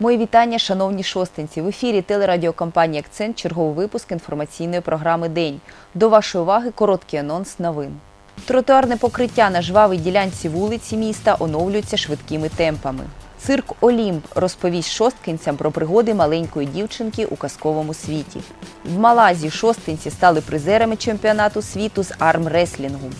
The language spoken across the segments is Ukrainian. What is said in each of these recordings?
Мої вітання, шановні шостинці. В ефірі телерадіокомпанії Акцент, черговий випуск інформаційної програми День. До вашої уваги короткий анонс новин. Тротуарне покриття на жвавій ділянці вулиці міста оновлюється швидкими темпами. Цирк Олімп розповість шосткинцям про пригоди маленької дівчинки у казковому світі. В Малазі шостинці стали призерами чемпіонату світу з армреслінгу.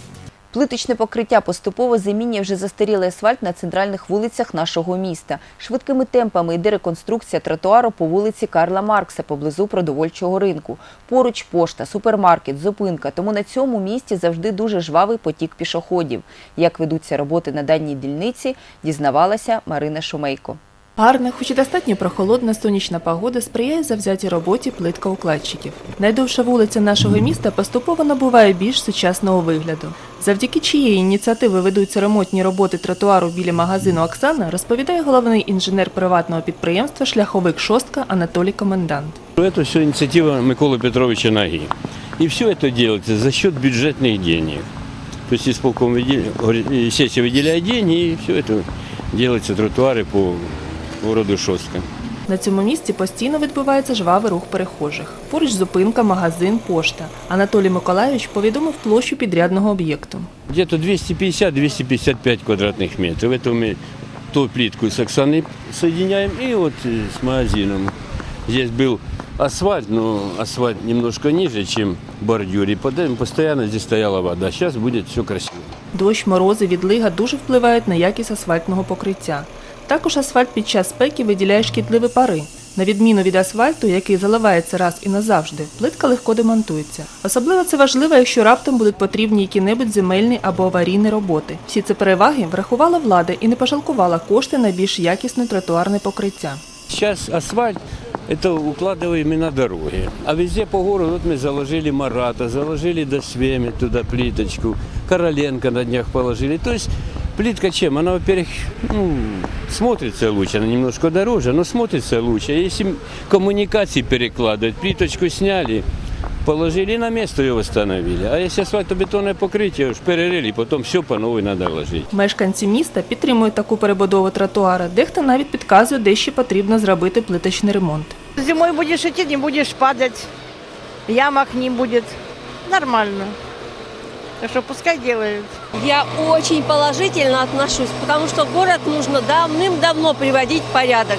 Плиточне покриття поступово замінює вже застарілий асфальт на центральних вулицях нашого міста. Швидкими темпами йде реконструкція тротуару по вулиці Карла Маркса поблизу продовольчого ринку. Поруч пошта, супермаркет, зупинка. Тому на цьому місці завжди дуже жвавий потік пішоходів. Як ведуться роботи на даній дільниці, дізнавалася Марина Шумейко. Гарна, хоч і достатньо прохолодна сонячна погода сприяє завзятій роботі плиткоукладчиків. Найдовша вулиця нашого міста поступово набуває більш сучасного вигляду. Завдяки чиєї ініціативи ведуться ремонтні роботи тротуару біля магазину Оксана, розповідає головний інженер приватного підприємства Шляховик Шостка Анатолій Комендант. Это все инициатива Миколы Петровича Наги. И все это делается за счет бюджетных денег. То есть исполком выделя- говорит, э, сессия выделяет деньги, и все это делается тротуары по городу Шостка. На цьому місці постійно відбувається жвавий рух перехожих. Поруч зупинка, магазин, пошта. Анатолій Миколайович повідомив площу підрядного об'єкту. Где-то 250-255 квадратных метров. Это мы ту плитку с Оксаной соединяем и вот э, с магазином. Здесь был асфальт, но асфальт немножко ниже, чем бордюр. И под- постоянно здесь стояла вода. Сейчас будет все красиво. Дощ, морози, відлига дуже впливають на якість асфальтного покриття. Також асфальт під час спеки виділяє шкідливі пари. На відміну від асфальту, який заливається раз і назавжди, плитка легко демонтується. Особливо це важливо, якщо раптом будуть потрібні які-небудь земельні або аварійні роботи. Всі ці переваги врахувала влада і не пожалкувала кошти на більш якісне тротуарне покриття. Сейчас асфальт это укладываем и на дороге. А везде по городу вот мы заложили Марата, заложили Досвеми туда плиточку, Короленко на днях положили. То есть плитка чем? Она, во-первых, ну, смотрится лучше, она немножко дороже, но смотрится лучше. Если коммуникации перекладывать, плиточку сняли, положили и на место ее восстановили. А если асфальтобетонное покрытие, уж перерыли, потом все по новой надо ложить. Мешканці міста підтримують таку перебудову тротуара, дехто навіть підказує, де ще потрібно зробити плиточний ремонт. Зимой будешь идти, не будешь падать, ямок не будет. Нормально. Так что пускай делают. Я очень положительно отношусь, потому что город нужно давным-давно приводить в порядок.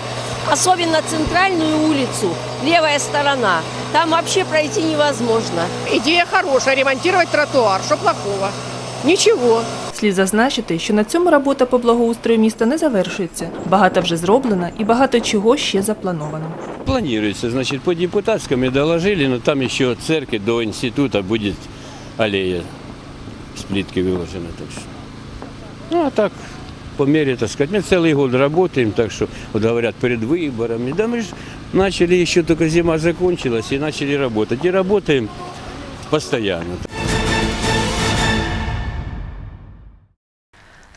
Особенно центральную улицу, левая сторона. Там вообще пройти невозможно. Идея хорошая, ремонтировать тротуар. Что плохого? Ничего. Слід зазначити, що на цьому робота по благоустрою міста не завершується. Багато вже зроблено і багато чого ще заплановано. Планируется, значит, по депутатскому доложили, но там еще от церкви до института будет аллея с плиткой выложена. Так что. Ну, а так, по мере, так сказать, мы целый год работаем, так что, вот говорят, перед выборами. Да мы же начали, еще только зима закончилась, и начали работать. И работаем постоянно.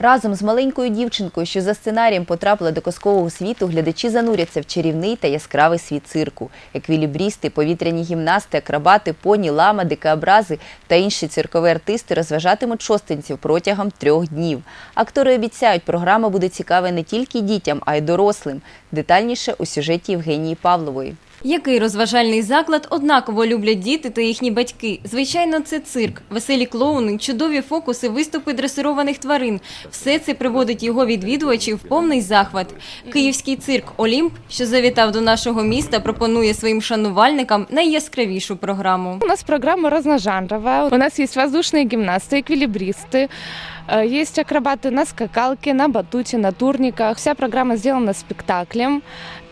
Разом з маленькою дівчинкою, що за сценарієм потрапила до казкового світу, глядачі зануряться в чарівний та яскравий світ цирку. Еквілібрісти, повітряні гімнасти, акробати, поні, лама, дикообрази та інші циркові артисти розважатимуть шостинців протягом трьох днів. Актори обіцяють, програма буде цікава не тільки дітям, а й дорослим. Детальніше у сюжеті Євгенії Павлової. Який розважальний заклад однаково люблять діти та їхні батьки? Звичайно, це цирк, веселі клоуни, чудові фокуси, виступи дресированих тварин. Все це приводить його відвідувачів в повний захват. Київський цирк Олімп, що завітав до нашого міста, пропонує своїм шанувальникам найяскравішу програму. У нас программа разножанровая. У нас есть воздушные гимнасты, эквилибристы, э, есть акробаты на скакалке, на батуте, на турниках. Вся программа сделана спектаклем.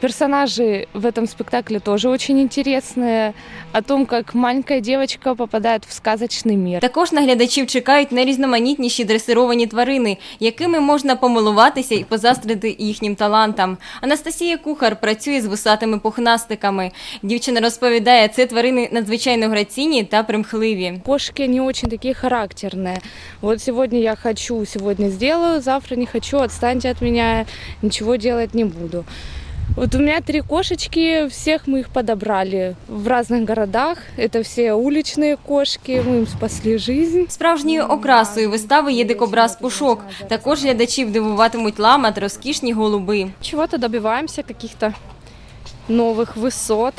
Персонажи в этом спектакле тоже очень интересные. О том, как маленькая девочка попадает в сказочный мир. Також на глядачів чекають найрізноманітніші дресировані тварини, якими можна помилуватися і позастрити їхнім талантам. Анастасія Кухар працює з вусатими пухнастиками. Дівчина розповідає, це тварини надзвичайно граційні та примхливі. Кошки, они очень такие характерные. Вот сегодня я хочу, сегодня сделаю, завтра не хочу, отстаньте от меня, ничего делать не буду. Вот у меня три кошечки, всех мы их подобрали в разных городах. Это все уличные кошки, мы им спасли жизнь. Справжньою окрасою вистави є дикобраз Пушок. Також глядачів дивуватимуть лама та розкішні голуби. Чего-то добиваемся, каких-то новых высот.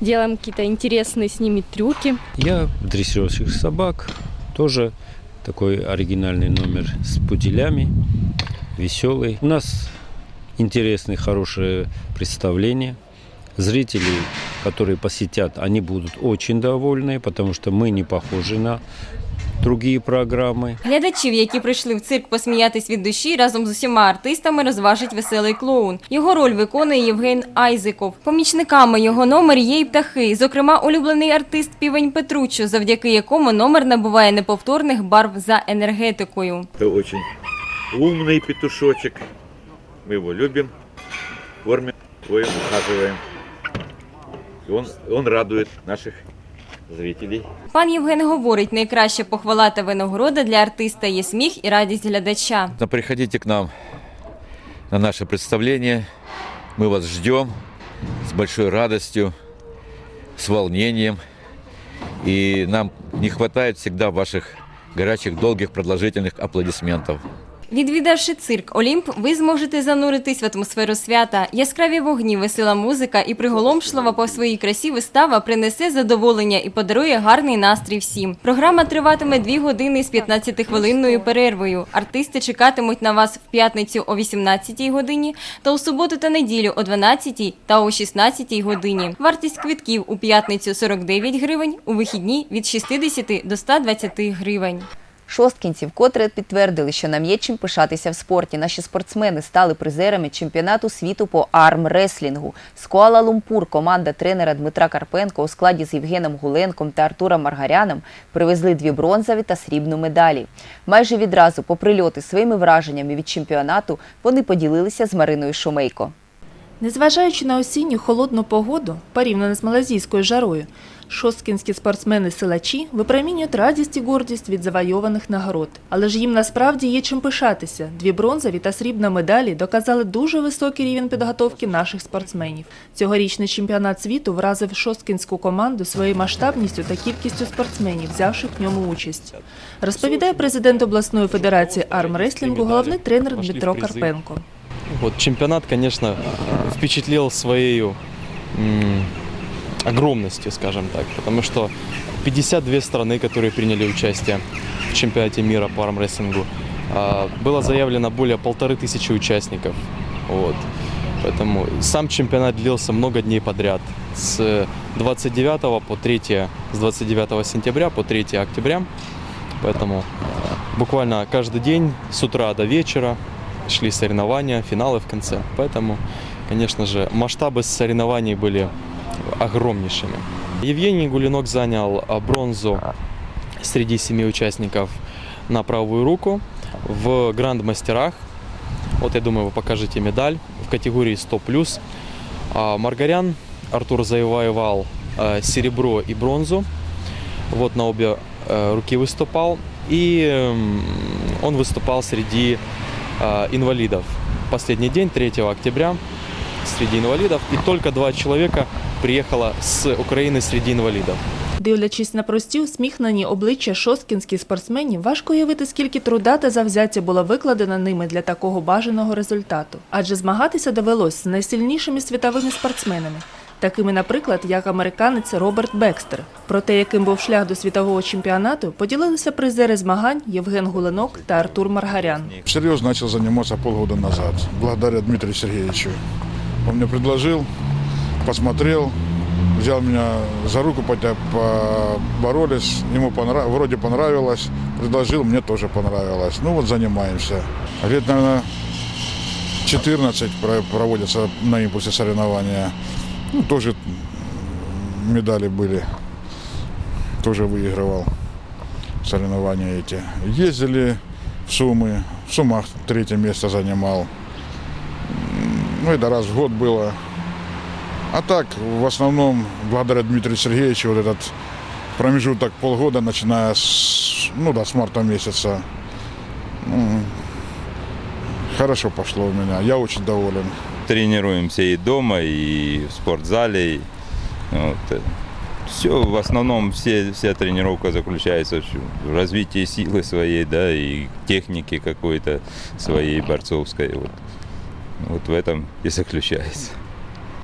Делаем какие-то интересные с ними трюки. Я дрессировщик собак, тоже такой оригинальный номер с пуделями, веселый. У нас интересные, хорошие представления. Зрители, которые посетят, они будут очень довольны, потому что мы не похожи на другие программы. Глядачів, які прийшли в цирк посміятись від душі, разом з усіма артистами розважить веселий клоун. Його роль виконує Євген Айзеков. Помічниками його номер є й птахи, зокрема, улюблений артист Півень Петруччо, завдяки якому номер набуває неповторних барв за енергетикою. Это очень умный петушочек. Мы его любим, кормим, поем, ухаживаем. И он, он радует наших зрителей. Пан Євген говорить, найкраща похвала та винагорода для артиста є сміх і радість глядача. Но приходите к нам на наше представление. Мы вас ждем с большой радостью, с волнением. И нам не хватает всегда ваших горячих, долгих, продолжительных аплодисментов. Відвідавши цирк Олімп, ви зможете зануритись в атмосферу свята. Яскраві вогні, весела музика і приголомшлива по своїй красі вистава принесе задоволення і подарує гарний настрій всім. Програма триватиме 2 години з 15-хвилинною перервою. Артисти чекатимуть на вас в п'ятницю о 18-й годині та у суботу та неділю о 12-й та о 16-й годині. Вартість квитків у п'ятницю 49 гривень, у вихідні від 60 до 120 гривень. Шосткінці вкотре підтвердили, що нам є чим пишатися в спорті. Наші спортсмени стали призерами чемпіонату світу по армреслінгу. З Куала-Лумпур команда тренера Дмитра Карпенко у складі з Євгеном Гуленком та Артуром Маргаряном привезли дві бронзові та срібну медалі. Майже відразу по прильоти своїми враженнями від чемпіонату вони поділилися з Мариною Шумейко. Незважаючи на осінню холодну погоду, порівняно з малазійською жарою, шосткінські спортсмени-силачі випромінюють радість і гордість від завойованих нагород. Але ж їм насправді є чим пишатися. Дві бронзові та срібна медалі доказали дуже високий рівень підготовки наших спортсменів. Цьогорічний чемпіонат світу вразив шосткінську команду своєю масштабністю та кількістю спортсменів, взявших в ньому участь. Розповідає президент обласної федерації армреслінгу, головний тренер Дмитро Карпенко. Вот чемпионат, конечно, впечатлил своей м, огромностью, скажем так, потому что 52 страны, которые приняли участие в чемпионате мира по армрестлингу, а, было заявлено более полторы тысячи участников. Вот. Поэтому сам чемпионат длился много дней подряд. С 29 по 3, с 29 сентября по 3 октября. Поэтому буквально каждый день с утра до вечера шли соревнования, финалы в конце. Поэтому, конечно же, масштабы соревнований были огромнейшими. Евгений Гулинок занял а, бронзу среди семи участников на правую руку в гранд-мастерах. Вот я думаю, вы покажете медаль в категории 100+. А Маргарян Артур завоевал э, серебро и бронзу. Вот на обе руки выступал. И он выступал среди инвалидов. Последний день, 3 октября, среди инвалидов. И только два человека приехало с Украины среди инвалидов. Дивлячись на прості усміхнені обличчя шосткінських спортсменів, важко уявити, скільки труда та завзяття було викладено ними для такого бажаного результату. Адже змагатися довелось з найсильнішими світовими спортсменами, такими, наприклад, як американець Роберт Бекстер. Про те, яким був шлях до світового чемпіонату, поділилися призери змагань Євген Гуленок та Артур Маргарян. Серьезно начал заниматься полгода назад, благодаря Дмитрию Сергеевичу. Он мне предложил, посмотрел, взял меня за руку, потя- поборолись, ему понрав- вроде понравилось, предложил, мне тоже понравилось. Ну вот занимаемся. Лет, наверное, 14 про- проводятся на импульсе соревнования. Ну, тоже медали были, тоже выигрывал соревнования эти. Ездили в Сумы, в Сумах третье место занимал. Ну, это раз в год было. А так, в основном, благодаря Дмитрию Сергеевичу, вот этот промежуток полгода, начиная с, ну да, с марта месяца, ну, хорошо пошло у меня. Я очень доволен. тренируемся и дома, и в спортзале. и вот, все, в основном все, вся тренировка заключается в развитии силы своей, да, и техники какой-то своей борцовской. Вот, вот в этом и заключается.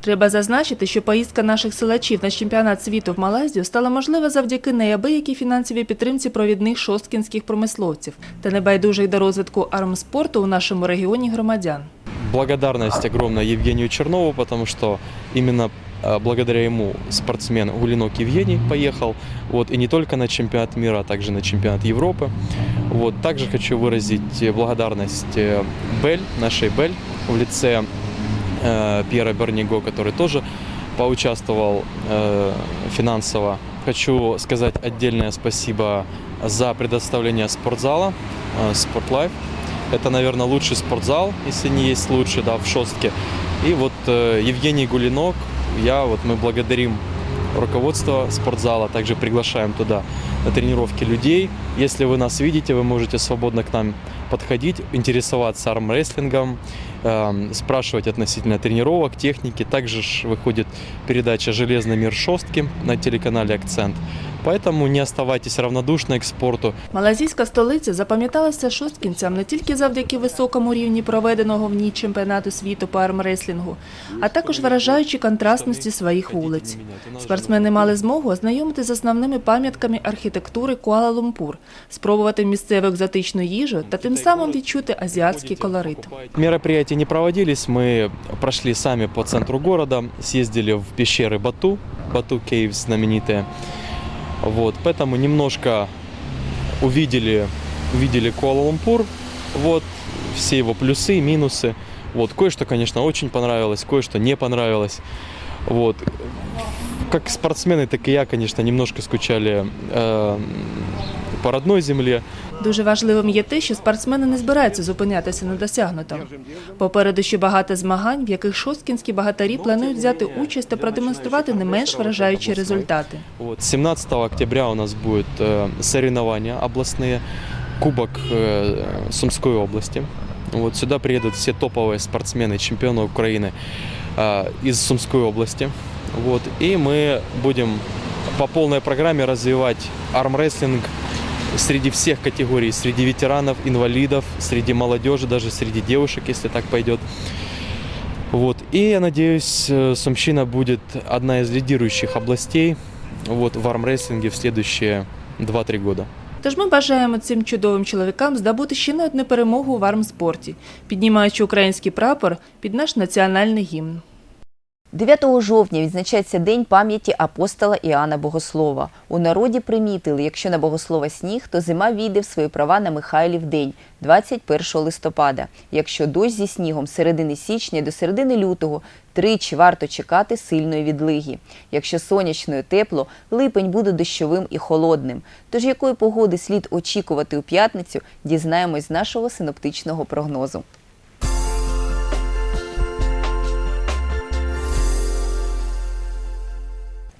Треба зазначити, що поїздка наших силачів на чемпіонат світу в Малайзію стала можлива завдяки неабиякій фінансовій підтримці провідних шосткінських промисловців та небайдужих до розвитку армспорту у нашому регіоні громадян. Благодарность огромная Евгению Чернову, потому что именно э, благодаря ему спортсмен Гулинок Евгений поехал. Вот, и не только на чемпионат мира, а также на чемпионат Европы. Вот, также хочу выразить э, благодарность э, Бель, нашей Бель, в лице э, Пьера Берниго, который тоже поучаствовал э, финансово. Хочу сказать отдельное спасибо за предоставление спортзала э, Спортлайф. Это, наверное, лучший спортзал, если не есть лучший, да, в Шостке. И вот э, Евгений Гулинок, я, вот мы благодарим руководство спортзала, также приглашаем туда на тренировки людей. Если вы нас видите, вы можете свободно к нам подходить, интересоваться армрестлингом, эм, спрашивать относительно тренировок, техники. Также ж выходит передача «Железный мир шостки» на телеканале «Акцент». Поэтому не оставайтесь равнодушны к спорту. Малазійська столиця запам'яталася шосткінцям не тільки завдяки високому рівні проведеного в ній чемпіонату світу по армреслінгу, а також вражаючи контрастності своїх вулиць. Спортсмени мали змогу ознайомити з основними пам'ятками архітектури Куала-Лумпур, спробувати місцеву екзотичну їжу та тим самим відчути азіатський колорит. Мероприятия не проводились, мы прошли сами по центру города, съездили в пещеры Бату, Бату Кейвс знаменитые. Вот, поэтому немножко увидели, увидели Куала-Лумпур, вот, все его плюсы, минусы. Вот, кое-что, конечно, очень понравилось, кое-что не понравилось. Вот. Как спортсмены, так и я, конечно, немножко скучали э, по родной земле. Дуже важливим є те, що спортсмени не збираються зупинятися на досягнутому. Попереду ще багато змагань, в яких шосткінські багатарі планують взяти участь та продемонструвати не менш вражаючі результати. Вот, 17 октября у нас будет э, соревнования областные, Кубок э, Сумской области. Вот сюда приедут все топовые спортсмены, чемпионы Украины э, из Сумской области. Вот, и мы будем по полной программе развивать армрестлинг среди всех категорий, среди ветеранов, инвалидов, среди молодежи, даже среди девушек, если так пойдет. Вот. И я надеюсь, э, Сумщина будет одна из лидирующих областей вот, в армрестлинге в следующие 2-3 года. Тож ми бажаємо цим чудовим чоловікам здобути ще не одну перемогу в армспорті, піднімаючи український прапор під наш національний гімн. 9 жовтня відзначається День пам'яті апостола Іоанна Богослова. У народі примітили, якщо на Богослова сніг, то зима війде в свої права на Михайлів день, 21 листопада. Якщо дощ зі снігом середини січня до середини лютого, тричі варто чекати сильної відлиги. Якщо сонячно і тепло, липень буде дощовим і холодним. Тож якої погоди слід очікувати у п'ятницю, дізнаємось з нашого синоптичного прогнозу.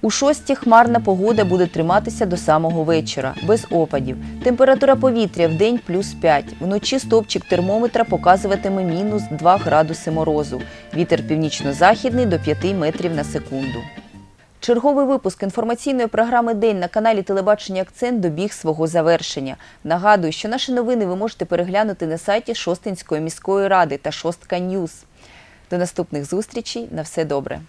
У шості хмарна погода буде триматися до самого вечора, без опадів. Температура повітря в день плюс 5. Вночі стовпчик термометра показуватиме мінус 2 градуси морозу. Вітер північно-західний до 5 метрів на секунду. Черговий випуск інформаційної програми День на каналі Телебачення Акцент добіг свого завершення. Нагадую, що наші новини ви можете переглянути на сайті Шостинської міської ради та Шостка Ньюз. До наступних зустрічей. На все добре.